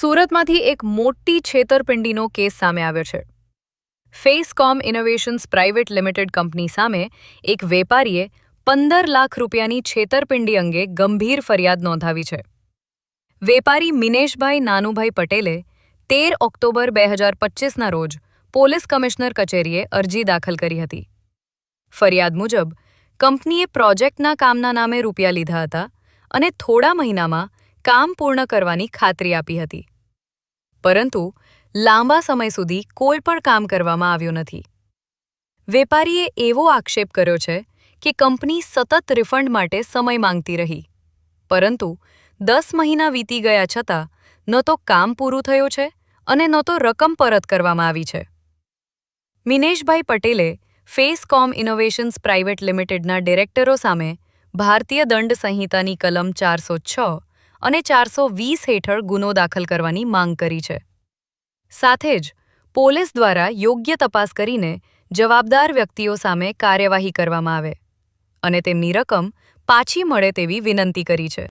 સુરતમાંથી એક મોટી છેતરપિંડીનો કેસ સામે આવ્યો છે. Facecom innovations private limited company સામે એક વેપારીએ પંદર લાખ રૂપિયાની છેતરપિંડી અંગે ગંભીર ફરિયાદ નોંધાવી છે. વેપારી મિનેશભાઈ નાનુભાઈ પટેલે તેર ઓક્ટોબર બે હજાર પચીસના રોજ પોલીસ કમિશનર કચેરીએ અરજી દાખલ કરી હતી. ફરિયાદ મુજબ કંપનીએ પ્રોજેક્ટના કામના નામે રૂપિયા લીધા હતા અને થોડા મહિનામાં કામ પૂર્ણ કરવાની ખાતરી આપી હતી. પરંતુ લાંબા સમય સુધી કોઈ પણ કામ કરવામાં આવ્યું નથી. વેપારીએ એવો આક્ષેપ કર્યો છે કે કંપની સતત રિફંડ માટે સમય માંગતી રહી. પરંતુ દસ મહિના વીતી ગયા છતાં ન તો કામ પૂરું થયું છે અને ન તો રકમ પરત કરવામાં આવી છે. મિનેશભાઈ પટેલે ફેસકોમ ઇનોવેશન્સ પ્રાઇવેટ લિમિટેડના ડિરેક્ટરો સામે ભારતીય દંડ સંહિતાની કલમ ચારસો છ અને ચારસો વીસ હેઠળ ગુનો દાખલ કરવાની માંગ કરી છે. સાથે જ, પોલીસ દ્વારા યોગ્ય તપાસ કરીને જવાબદાર વ્યક્તિઓ સામે કાર્યવાહી કરવામાં આવે અને તેમની રકમ પાછી મળે તેવી વિનંતી કરી છે.